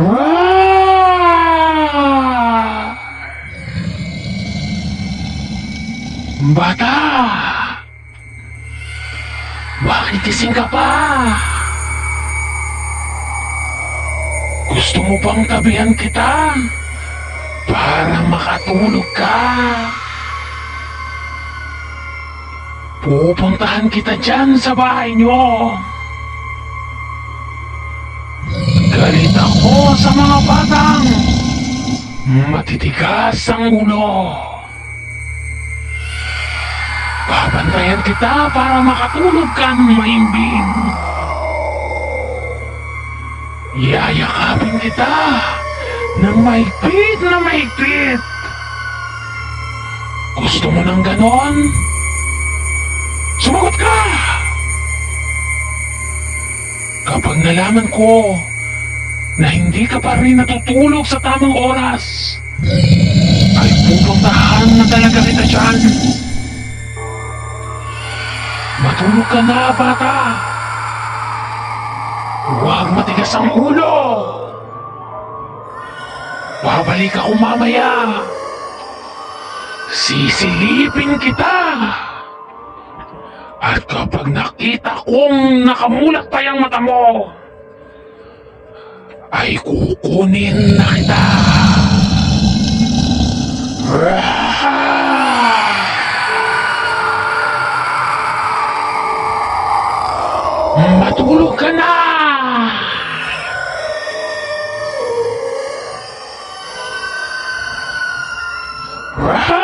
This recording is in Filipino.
Bata! Bakit gising ka pa? Gusto mo bang tabihan kita? Para makatulog ka. Pupuntahan kita dyan sa bahay nyo. Galit ako sa mga batang matitigas ang ulo. Babantayan kita para makatulog ka ng maimbing. Yayakapin kita ng mahigpit na mahigpit. Gusto mo ng ganon? Sumagot ka! Kapag nalaman ko na hindi ka pa rin natutulog sa tamang oras, ay pupuntahan na talaga kita dyan. Matulog ka na, bata. Huwag matigas ang ulo. Babalik ako mamaya. Sisilipin kita. At kapag nakita kong nakamulat pa yung mata mo, ay kukunin na kita. Matulog ka na! Rah!